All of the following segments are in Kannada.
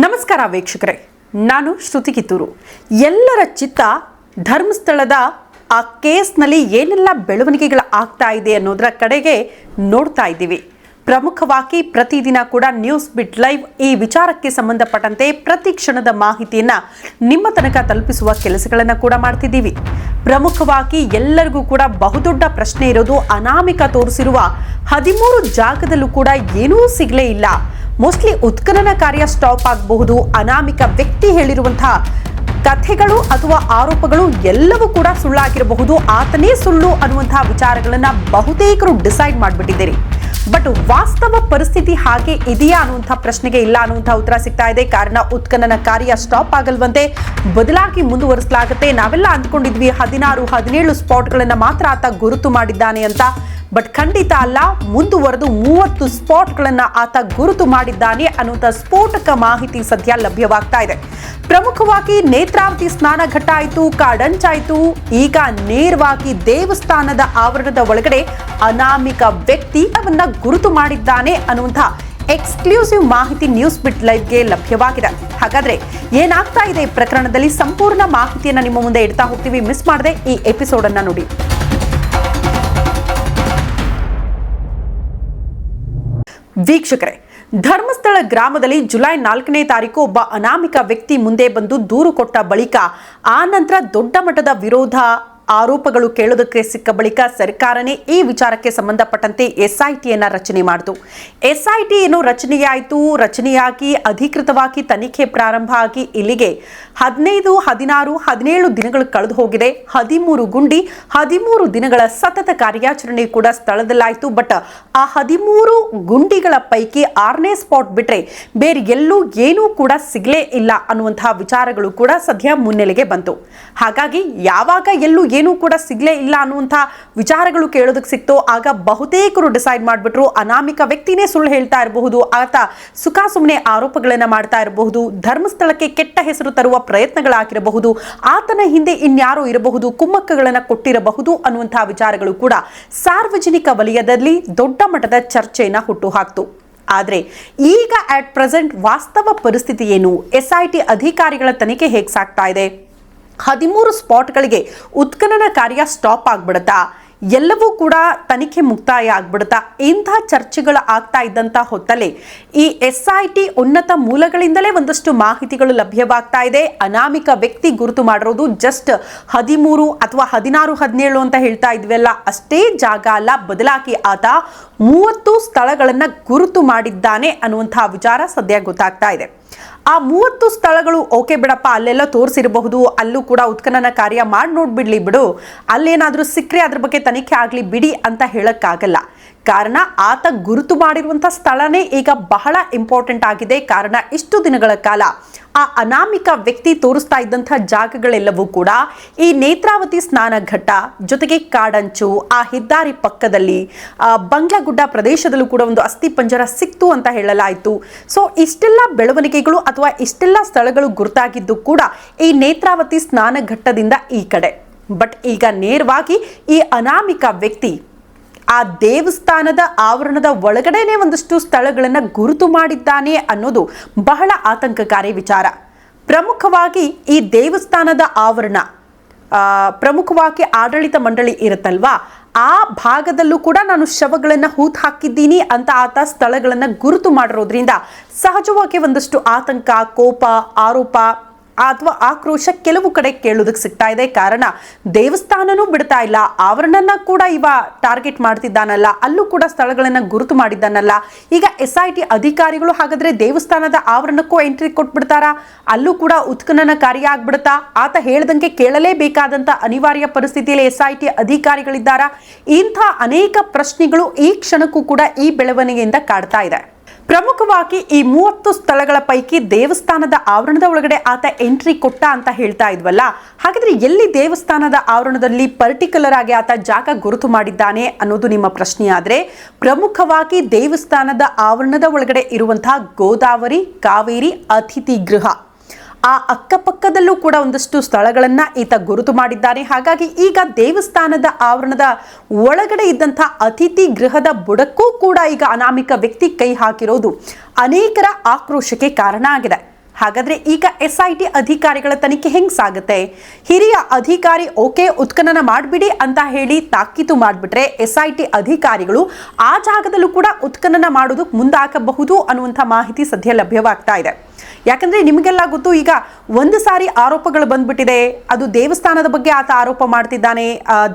ನಮಸ್ಕಾರ ವೀಕ್ಷಕರೇ. ನಾನು ಶ್ರುತಿ ಕಿತ್ತೂರು. ಎಲ್ಲರ ಚಿತ್ತ ಧರ್ಮಸ್ಥಳದ ಆ ಕೇಸ್ನಲ್ಲಿ ಏನೆಲ್ಲ ಬೆಳವಣಿಗೆಗಳು ಆಗ್ತಾ ಇದೆ ಅನ್ನೋದರ ಕಡೆಗೆ ನೋಡ್ತಾ ಇದ್ದೀವಿ. ಪ್ರಮುಖವಾಗಿ ಪ್ರತಿದಿನ ಕೂಡ ನ್ಯೂಸ್ ಬಿಟ್ ಲೈವ್ ಈ ವಿಚಾರಕ್ಕೆ ಸಂಬಂಧಪಟ್ಟಂತೆ ಪ್ರತಿ ಕ್ಷಣದ ಮಾಹಿತಿಯನ್ನು ನಿಮ್ಮ ತನಕ ತಲುಪಿಸುವ ಕೆಲಸಗಳನ್ನು ಕೂಡ ಮಾಡ್ತಿದ್ದೀವಿ. ಪ್ರಮುಖವಾಗಿ ಎಲ್ಲರಿಗೂ ಕೂಡ ಬಹುದೊಡ್ಡ ಪ್ರಶ್ನೆ ಇರೋದು ಅನಾಮಿಕ ತೋರಿಸಿರುವ ಹದಿಮೂರು ಜಾಗದಲ್ಲೂ ಕೂಡ ಏನೂ ಸಿಗಲೇ ಇಲ್ಲ. ಮೋಸ್ಟ್ಲಿ ಉತ್ಖನನ ಕಾರ್ಯ ಸ್ಟಾಪ್ ಆಗಬಹುದು. ಅನಾಮಿಕ ವ್ಯಕ್ತಿ ಹೇಳಿರುವಂತಹ ಕಥೆಗಳು ಅಥವಾ ಆರೋಪಗಳು ಎಲ್ಲವೂ ಕೂಡ ಸುಳ್ಳಾಗಿರಬಹುದು. ಆತನೇ ಸುಳ್ಳು ಅನ್ನುವಂತಹ ವಿಚಾರಗಳನ್ನ ಬಹುತೇಕರು ಡಿಸೈಡ್ ಮಾಡಿಬಿಟ್ಟಿದ್ದೀರಿ. ಬಟ್ ವಾಸ್ತವ ಪರಿಸ್ಥಿತಿ ಹಾಗೆ ಇದೆಯಾ ಅನ್ನುವಂಥ ಪ್ರಶ್ನೆಗೆ ಇಲ್ಲ ಅನ್ನುವಂಥ ಉತ್ತರ ಸಿಗ್ತಾ ಇದೆ. ಕಾರಣ ಉತ್ಖನನ ಕಾರ್ಯ ಸ್ಟಾಪ್ ಆಗಲ್ವಂತೆ ಬದಲಾಗಿ ಮುಂದುವರಿಸಲಾಗುತ್ತೆ. ನಾವೆಲ್ಲ ಅಂದ್ಕೊಂಡಿದ್ವಿ ಹದಿನಾರು, ಹದಿನೇಳು ಸ್ಪಾಟ್ಗಳನ್ನು ಮಾತ್ರ ಆತ ಗುರುತು ಮಾಡಿದ್ದಾನೆ ಅಂತ. ಬಟ್ ಖಂಡಿತ ಅಲ್ಲ, ಮುಂದುವರೆದು ಮೂವತ್ತು ಸ್ಪಾಟ್ಗಳನ್ನು ಆತ ಗುರುತು ಮಾಡಿದ್ದಾನೆ ಅನ್ನುವಂಥ ಸ್ಫೋಟಕ ಮಾಹಿತಿ ಸದ್ಯ ಲಭ್ಯವಾಗ್ತಾ ಇದೆ. ಪ್ರಮುಖವಾಗಿ ನೇತ್ರಾವತಿ ಸ್ನಾನ ಘಟ್ಟ ಆಯಿತು ಕಾಡಂಚಾಯಿತು ಈಗ ನೇರವಾಗಿ ದೇವಸ್ಥಾನದ ಆವರಣದ ಒಳಗಡೆ ಅನಾಮಿಕ ವ್ಯಕ್ತಿ ಗುರುತು ಮಾಡಿದ್ದಾನೆ ಅನ್ನುವಂಥ ಎಕ್ಸ್ಕ್ಲೂಸಿವ್ ಮಾಹಿತಿ ನ್ಯೂಸ್ ಬಿಟ್ ಲೈವ್ಗೆ ಲಭ್ಯವಾಗಿದೆ. ಹಾಗಾದ್ರೆ ಏನಾಗ್ತಾ ಇದೆ ಪ್ರಕರಣದಲ್ಲಿ ಸಂಪೂರ್ಣ ಮಾಹಿತಿಯನ್ನ ನಿಮ್ಮ ಮುಂದೆ ಇಡ್ತಾ ಹೋಗ್ತೀವಿ. ಮಿಸ್ ಮಾಡದೆ ಈ ಎಪಿಸೋಡ್ ಅನ್ನ ನೋಡಿ. ವೀಕ್ಷಕರೇ, ಧರ್ಮಸ್ಥಳ ಗ್ರಾಮದಲ್ಲಿ ಜುಲೈ ನಾಲ್ಕನೇ ತಾರೀಕು ಒಬ್ಬ ಅನಾಮಿಕ ವ್ಯಕ್ತಿ ಮುಂದೆ ಬಂದು ದೂರು ಕೊಟ್ಟ ಬಳಿಕ ಆ ನಂತರ ದೊಡ್ಡ ಮಟ್ಟದ ವಿರೋಧ ಆರೋಪಗಳು ಕೇಳೋದಕ್ಕೆ ಸಿಕ್ಕ ಬಳಿಕ ಸರ್ಕಾರನೇ ಈ ವಿಚಾರಕ್ಕೆ ಸಂಬಂಧಪಟ್ಟಂತೆ ಎಸ್ಐಟಿಯನ್ನ ರಚನೆ ಮಾಡಿತು ಎಸ್ಐಟಿ ಏನು ರಚನೆಯಾಯಿತು. ರಚನೆಯಾಗಿ, ಅಧಿಕೃತವಾಗಿ ತನಿಖೆ ಪ್ರಾರಂಭ ಆಗಿ ಇಲ್ಲಿಗೆ ಹದಿನೈದು, ಹದಿನಾರು, ಹದಿನೇಳು ದಿನಗಳು ಕಳೆದು ಹೋಗಿದೆ. ಹದಿಮೂರು ಗುಂಡಿ, ಹದಿಮೂರು ದಿನಗಳ ಸತತ ಕಾರ್ಯಾಚರಣೆ ಕೂಡ ಸ್ಥಳದಲ್ಲಾಯಿತು. ಬಟ್ ಆ ಹದಿಮೂರು ಗುಂಡಿಗಳ ಪೈಕಿ ಆರನೇ ಸ್ಪಾಟ್ ಬಿಟ್ಟರೆ ಬೇರೆ ಎಲ್ಲೂ ಏನೂ ಕೂಡ ಸಿಗಲೇ ಇಲ್ಲ ಅನ್ನುವಂತಹ ವಿಚಾರಗಳು ಕೂಡ ಸದ್ಯ ಮುನ್ನೆಲೆಗೆ ಬಂತು. ಹಾಗಾಗಿ ಯಾವಾಗ ಎಲ್ಲೂ ಏನೂ ಕೂಡ ಸಿಗಲೇ ಇಲ್ಲ ಅನ್ನುವಂಥ ವಿಚಾರಗಳು ಕೇಳೋದಕ್ಕೆ ಸಿಕ್ತು. ಆಗ ಬಹುತೇಕರು ಡಿಸೈಡ್ ಮಾಡಿಬಿಟ್ರು ಅನಾಮಿಕ ವ್ಯಕ್ತಿನೇ ಸುಳ್ಳು ಹೇಳ್ತಾ ಇರಬಹುದು, ಆತ ಸುಖ ಸುಮ್ಮನೆ ಆರೋಪಗಳನ್ನು ಮಾಡ್ತಾ ಇರಬಹುದು, ಧರ್ಮಸ್ಥಳಕ್ಕೆ ಕೆಟ್ಟ ಹೆಸರು ತರುವ ಪ್ರಯತ್ನಗಳಾಗಿರಬಹುದು, ಆತನ ಹಿಂದೆ ಇನ್ಯಾರೋ ಇರಬಹುದು, ಕುಮ್ಮಕ್ಕಗಳನ್ನು ಕೊಟ್ಟಿರಬಹುದು ಅನ್ನುವಂಥ ವಿಚಾರಗಳು ಕೂಡ ಸಾರ್ವಜನಿಕ ವಲಯದಲ್ಲಿ ದೊಡ್ಡ ಮಟ್ಟದ ಚರ್ಚೆಯನ್ನು ಹುಟ್ಟುಹಾಕ್ತು. ಆದರೆ ಈಗ ಅಟ್ ಪ್ರೆಸೆಂಟ್ ವಾಸ್ತವ ಪರಿಸ್ಥಿತಿ ಏನು? ಎಸ್ಐಟಿ ಅಧಿಕಾರಿಗಳ ತನಿಖೆ ಹೇಗೆ ಸಾಕ್ತಾ ಇದೆ? ಹದಿಮೂರು ಸ್ಪಾಟ್ಗಳಿಗೆ ಉತ್ಖನನ ಕಾರ್ಯ ಸ್ಟಾಪ್ ಆಗ್ಬಿಡುತ್ತಾ, ಎಲ್ಲವೂ ಕೂಡ ತನಿಖೆ ಮುಕ್ತಾಯ ಆಗ್ಬಿಡುತ್ತಾ, ಇಂಥ ಚರ್ಚೆಗಳು ಆಗ್ತಾ ಇದ್ದಂಥ ಹೊತ್ತಲ್ಲೇ ಈ ಎಸ್ ಐ ಟಿ ಉನ್ನತ ಮೂಲಗಳಿಂದಲೇ ಒಂದಷ್ಟು ಮಾಹಿತಿಗಳು ಲಭ್ಯವಾಗ್ತಾ ಇದೆ. ಅನಾಮಿಕ ವ್ಯಕ್ತಿ ಗುರುತು ಮಾಡಿರೋದು ಜಸ್ಟ್ ಹದಿಮೂರು ಅಥವಾ ಹದಿನಾರು, ಹದಿನೇಳು ಅಂತ ಹೇಳ್ತಾ ಇದ್ವಲ್ಲ, ಅಷ್ಟೇ ಜಾಗ ಅಲ್ಲ, ಬದಲಾಗಿ ಆತ ಮೂವತ್ತು ಸ್ಥಳಗಳನ್ನು ಗುರುತು ಮಾಡಿದ್ದಾನೆ ಅನ್ನುವಂತಹ ವಿಚಾರ ಸದ್ಯ ಗೊತ್ತಾಗ್ತಾ ಇದೆ. ಆ ಮೂವತ್ತು ಸ್ಥಳಗಳು ಓಕೆ ಬಿಡಪ್ಪ, ಅಲ್ಲೆಲ್ಲ ತೋರಿಸಿರಬಹುದು. ಅಲ್ಲೂ ಕೂಡ ಉತ್ಖನನ ಕಾರ್ಯ ಮಾಡಿ ನೋಡ್ಬಿಡ್ಲಿ ಬಿಡು. ಅಲ್ಲೇನಾದರೂ ಸಿಕ್ಕರೆ ಅದ್ರ ಬಗ್ಗೆ ತನಿಖೆ ಆಗಲಿ ಬಿಡಿ ಅಂತ ಹೇಳಕ್ಕಾಗಲ್ಲ. ಕಾರಣ ಆತ ಗುರುತು ಮಾಡಿರುವಂಥ ಸ್ಥಳನೇ ಈಗ ಬಹಳ ಇಂಪಾರ್ಟೆಂಟ್ ಆಗಿದೆ. ಕಾರಣ ಇಷ್ಟು ದಿನಗಳ ಕಾಲ ಆ ಅನಾಮಿಕ ವ್ಯಕ್ತಿ ತೋರಿಸ್ತಾ ಇದ್ದಂಥ ಜಾಗಗಳೆಲ್ಲವೂ ಕೂಡ ಈ ನೇತ್ರಾವತಿ ಸ್ನಾನ ಘಟ್ಟ, ಜೊತೆಗೆ ಕಾಡಂಚು, ಆ ಹೆದ್ದಾರಿ ಪಕ್ಕದಲ್ಲಿ ಬಂಗಲಗುಡ್ಡ ಪ್ರದೇಶದಲ್ಲೂ ಕೂಡ ಒಂದು ಅಸ್ಥಿ ಪಂಜರ ಸಿಕ್ತು ಅಂತ ಹೇಳಲಾಯಿತು. ಸೊ ಇಷ್ಟೆಲ್ಲ ಬೆಳವಣಿಗೆಗಳು ಅಥವಾ ಇಷ್ಟೆಲ್ಲ ಸ್ಥಳಗಳು ಗುರುತಾಗಿದ್ದು ಕೂಡ ಈ ನೇತ್ರಾವತಿ ಸ್ನಾನ ಘಟ್ಟದಿಂದ ಈ ಕಡೆ. ಬಟ್ ಈಗ ನೇರವಾಗಿ ಈ ಅನಾಮಿಕ ವ್ಯಕ್ತಿ ಆ ದೇವಸ್ಥಾನದ ಆವರಣದ ಒಳಗಡೆನೆ ಒಂದಷ್ಟು ಸ್ಥಳಗಳನ್ನು ಗುರುತು ಮಾಡಿದ್ದಾನೆ ಅನ್ನೋದು ಬಹಳ ಆತಂಕಕಾರಿ ವಿಚಾರ. ಪ್ರಮುಖವಾಗಿ ಈ ದೇವಸ್ಥಾನದ ಆವರಣ ಪ್ರಮುಖವಾಗಿ ಆಡಳಿತ ಮಂಡಳಿ ಇರುತ್ತಲ್ವಾ? ಆ ಭಾಗದಲ್ಲೂ ಕೂಡ ನಾನು ಶವಗಳನ್ನು ಹೂತು ಹಾಕಿದ್ದೀನಿ ಅಂತ ಆತ ಸ್ಥಳಗಳನ್ನು ಗುರುತು ಮಾಡಿರೋದ್ರಿಂದ ಸಹಜವಾಗಿ ಒಂದಷ್ಟು ಆತಂಕ, ಕೋಪ, ಆರೋಪ ಅಥವಾ ಆಕ್ರೋಶ ಕೆಲವು ಕಡೆ ಕೇಳೋದಕ್ಕೆ ಸಿಗ್ತಾ ಇದೆ. ಕಾರಣ, ದೇವಸ್ಥಾನನೂ ಬಿಡ್ತಾ ಇಲ್ಲ. ಅವರನ್ನ ಕೂಡ ಇವ ಟಾರ್ಗೆಟ್ ಮಾಡ್ತಿದ್ದಾನಲ್ಲ. ಅಲ್ಲೂ ಕೂಡ ಸ್ಥಳಗಳನ್ನ ಗುರುತು ಮಾಡಿದ್ದಾನಲ್ಲ. ಈಗ ಎಸ್ ಐ ಟಿ ಅಧಿಕಾರಿಗಳು ಹಾಗಾದ್ರೆ ದೇವಸ್ಥಾನದ ಆವರಣಕ್ಕೂ ಎಂಟ್ರಿ ಕೊಟ್ಬಿಡ್ತಾರಾ? ಅಲ್ಲೂ ಕೂಡ ಉತ್ಖನನ ಕಾರ್ಯ ಆಗ್ಬಿಡುತ್ತಾ? ಆತ ಹೇಳ್ದಂಗೆ ಕೇಳಲೇಬೇಕಾದಂತ ಅನಿವಾರ್ಯ ಪರಿಸ್ಥಿತಿಯಲ್ಲಿ ಎಸ್ ಐ ಟಿ ಅಧಿಕಾರಿಗಳಿದ್ದಾರಾ? ಇಂಥ ಅನೇಕ ಪ್ರಶ್ನೆಗಳು ಈ ಕ್ಷಣಕ್ಕೂ ಕೂಡ ಈ ಬೆಳವಣಿಗೆಯಿಂದ ಕಾಡ್ತಾ ಇದೆ. ಪ್ರಮುಖವಾಗಿ ಈ ಮೂವತ್ತು ಸ್ಥಳಗಳ ಪೈಕಿ ದೇವಸ್ಥಾನದ ಆವರಣದ ಒಳಗಡೆ ಆತ ಎಂಟ್ರಿ ಕೊಟ್ಟ ಅಂತ ಹೇಳ್ತಾ ಇದ್ವಲ್ಲ. ಹಾಗಾದ್ರೆ ಎಲ್ಲಿ ದೇವಸ್ಥಾನದ ಆವರಣದಲ್ಲಿ ಪರ್ಟಿಕ್ಯುಲರ್ ಆಗಿ ಆತ ಜಾಗ ಗುರುತು ಮಾಡಿದ್ದಾನೆ ಅನ್ನೋದು ನಿಮ್ಮ ಪ್ರಶ್ನೆ ಆದ್ರೆ, ಪ್ರಮುಖವಾಗಿ ದೇವಸ್ಥಾನದ ಆವರಣದ ಒಳಗಡೆ ಇರುವಂತಹ ಗೋದಾವರಿ, ಕಾವೇರಿ, ಅತಿಥಿ ಗೃಹ ಆ ಅಕ್ಕಪಕ್ಕದಲ್ಲೂ ಕೂಡ ಒಂದಷ್ಟು ಸ್ಥಳಗಳನ್ನ ಈತ ಗುರುತು ಮಾಡಿದ್ದಾನೆ. ಹಾಗಾಗಿ ಈಗ ದೇವಸ್ಥಾನದ ಆವರಣದ ಒಳಗಡೆ ಇದ್ದಂಥ ಅತಿಥಿ ಗೃಹದ ಬುಡಕ್ಕೂ ಕೂಡ ಈಗ ಅನಾಮಿಕ ವ್ಯಕ್ತಿ ಕೈ ಹಾಕಿರೋದು ಅನೇಕರ ಆಕ್ರೋಶಕ್ಕೆ ಕಾರಣ ಆಗಿದೆ. ಹಾಗಾದ್ರೆ ಈಗ ಎಸ್ ಐ ಟಿ ಅಧಿಕಾರಿಗಳ ತನಿಖೆ ಹೆಂಗ್ ಸಾಗುತ್ತೆ? ಹಿರಿಯ ಅಧಿಕಾರಿ ಓಕೆ ಉತ್ಖನನ ಮಾಡಿಬಿಡಿ ಅಂತ ಹೇಳಿ ತಾಕೀತು ಮಾಡಿಬಿಟ್ರೆ ಎಸ್ ಐ ಟಿ ಅಧಿಕಾರಿಗಳು ಆ ಜಾಗದಲ್ಲೂ ಕೂಡ ಉತ್ಖನನ ಮಾಡೋದಕ್ಕೆ ಮುಂದಾಗಬಹುದು ಅನ್ನುವಂಥ ಮಾಹಿತಿ ಸದ್ಯ ಲಭ್ಯವಾಗ್ತಾ ಇದೆ. ಯಾಕಂದ್ರೆ ನಿಮಗೆಲ್ಲ ಗೊತ್ತು, ಈಗ ಒಂದು ಸಾರಿ ಆರೋಪಗಳು ಬಂದ್ಬಿಟ್ಟಿದೆ. ಅದು ದೇವಸ್ಥಾನದ ಬಗ್ಗೆ ಆತ ಆರೋಪ ಮಾಡ್ತಿದ್ದಾನೆ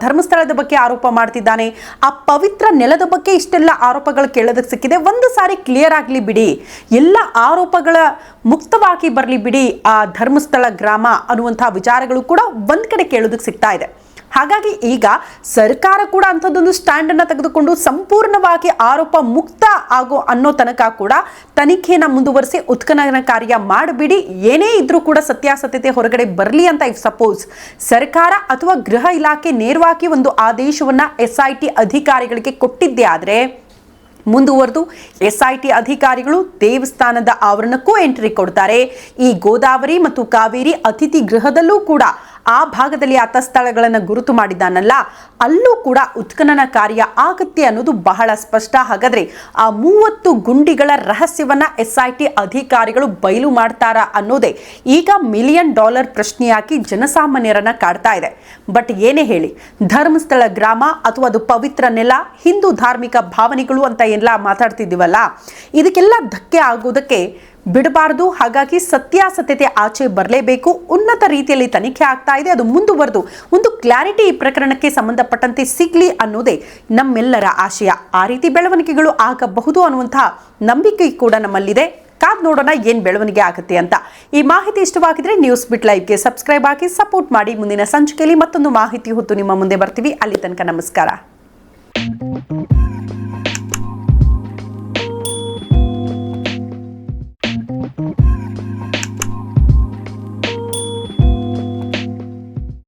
ಧರ್ಮಸ್ಥಳದ ಬಗ್ಗೆ ಆರೋಪ ಮಾಡ್ತಿದ್ದಾನೆ. ಆ ಪವಿತ್ರ ನೆಲದ ಬಗ್ಗೆ ಇಷ್ಟೆಲ್ಲ ಆರೋಪಗಳು ಕೇಳೋದಕ್ಕೆ ಸಿಕ್ಕಿದೆ. ಒಂದು ಸಾರಿ ಕ್ಲಿಯರ್ ಆಗಲಿ ಬಿಡಿ. ಎಲ್ಲ ಆರೋಪಗಳ ಮುಕ್ತವಾಗಿ ಬರಲಿ ಬಿಡಿ. ಆ ಧರ್ಮಸ್ಥಳ, ಗ್ರಾಮ ಅನ್ನುವಂತಹ ವಿಚಾರಗಳು ಕೂಡ ಒಂದ್ ಕಡೆ ಕೇಳೋದಕ್ಕೆ ಸಿಗ್ತಾ ಇದೆ. ಹಾಗಾಗಿ ಈಗ ಸರ್ಕಾರ ಕೂಡ ಅಂಥದ್ದೊಂದು ಸ್ಟ್ಯಾಂಡ್ ಅನ್ನ ತೆಗೆದುಕೊಂಡು ಸಂಪೂರ್ಣವಾಗಿ ಆರೋಪ ಮುಕ್ತ ಆಗೋ ಅನ್ನೋ ತನಕ ಕೂಡ ತನಿಖೆನ ಮುಂದುವರಿಸಿ ಉತ್ಖನನ ಕಾರ್ಯ ಮಾಡಿಬಿಡಿ. ಏನೇ ಇದ್ರೂ ಕೂಡ ಸತ್ಯಾಸತ್ಯತೆ ಹೊರಗಡೆ ಬರಲಿ ಅಂತ ಇಫ್ ಸಪೋಸ್ ಸರ್ಕಾರ ಅಥವಾ ಗೃಹ ಇಲಾಖೆ ನೇರವಾಗಿ ಒಂದು ಆದೇಶವನ್ನ ಎಸ್ ಐ ಟಿ ಅಧಿಕಾರಿಗಳಿಗೆ ಕೊಟ್ಟಿದ್ದೇ ಆದ್ರೆ ಮುಂದುವರೆದು ಎಸ್ಐಟಿ ಅಧಿಕಾರಿಗಳು ದೇವಸ್ಥಾನದ ಆವರಣಕ್ಕೂ ಎಂಟ್ರಿ ಕೊಡ್ತಾರೆ. ಈ ಗೋದಾವರಿ ಮತ್ತು ಕಾವೇರಿ ಅತಿಥಿ ಗೃಹದಲ್ಲೂ ಕೂಡ ಆ ಭಾಗದಲ್ಲಿ ಆತ ಸ್ಥಳಗಳನ್ನು ಗುರುತು ಮಾಡಿದ್ದಾನಲ್ಲ, ಅಲ್ಲೂ ಕೂಡ ಉತ್ಖನನ ಕಾರ್ಯ ಆಗತ್ತೆ ಅನ್ನೋದು ಬಹಳ ಸ್ಪಷ್ಟ. ಹಾಗಾದ್ರೆ ಆ ಮೂವತ್ತು ಗುಂಡಿಗಳ ರಹಸ್ಯವನ್ನ ಎಸ್ ಐ ಟಿ ಅಧಿಕಾರಿಗಳು ಬಯಲು ಮಾಡ್ತಾರಾ ಅನ್ನೋದೇ ಈಗ ಮಿಲಿಯನ್ ಡಾಲರ್ ಪ್ರಶ್ನೆಯಾಗಿ ಜನಸಾಮಾನ್ಯರನ್ನ ಕಾಡ್ತಾ ಇದೆ. ಬಟ್ ಏನೇ ಹೇಳಿ, ಧರ್ಮಸ್ಥಳ ಗ್ರಾಮ ಅಥವಾ ಅದು ಪವಿತ್ರ ನೆಲ, ಹಿಂದೂ ಧಾರ್ಮಿಕ ಭಾವನೆಗಳು ಅಂತ ಎಲ್ಲ ಮಾತಾಡ್ತಿದ್ದೀವಲ್ಲ, ಇದಕ್ಕೆಲ್ಲ ಧಕ್ಕೆ ಆಗೋದಕ್ಕೆ ಬಿಡಬಾರ್ದು. ಹಾಗಾಗಿ ಸತ್ಯಾಸತ್ಯತೆ ಆಚೆ ಬರಲೇಬೇಕು. ಉನ್ನತ ರೀತಿಯಲ್ಲಿ ತನಿಖೆ ಆಗ್ತಾ ಇದೆ. ಅದು ಮುಂದುವರೆದು. ಒಂದು ಕ್ಲಾರಿಟಿ ಈ ಪ್ರಕರಣಕ್ಕೆ ಸಂಬಂಧಪಟ್ಟಂತೆ ಸಿಗ್ಲಿ ಅನ್ನೋದೇ ನಮ್ಮೆಲ್ಲರ ಆಶಯ. ಆ ರೀತಿ ಬೆಳವಣಿಗೆಗಳು ಆಗಬಹುದು ಅನ್ನುವಂತಹ ನಂಬಿಕೆ ಕೂಡ ನಮ್ಮಲ್ಲಿದೆ. ಕಾದ್ ನೋಡೋಣ ಏನ್ ಬೆಳವಣಿಗೆ ಆಗುತ್ತೆ ಅಂತ. ಈ ಮಾಹಿತಿ ಇಷ್ಟವಾಗಿದ್ರೆ ನ್ಯೂಸ್ ಬಿಟ್ ಲೈವ್ಗೆ ಸಬ್ಸ್ಕ್ರೈಬ್ ಆಗಿ ಸಪೋರ್ಟ್ ಮಾಡಿ. ಮುಂದಿನ ಸಂಚಿಕೆಯಲ್ಲಿ ಮತ್ತೊಂದು ಮಾಹಿತಿ ಹೊತ್ತು ನಿಮ್ಮ ಮುಂದೆ ಬರ್ತೀವಿ. ಅಲ್ಲಿ ತನಕ ನಮಸ್ಕಾರ.